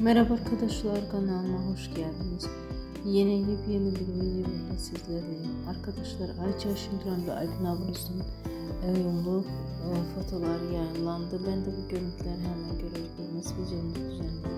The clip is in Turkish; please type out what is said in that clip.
Merhaba arkadaşlar kanalıma hoş geldiniz. Yeni yepyeni bir video ile sizlerleyim. Arkadaşlar Ayça Şimdiran ve Aydın Avruz'un uyumlu e, fotoğraflar yayınlandı. Ben de bu görüntüleri hemen görebilirim. Nasıl videomu düzenledim.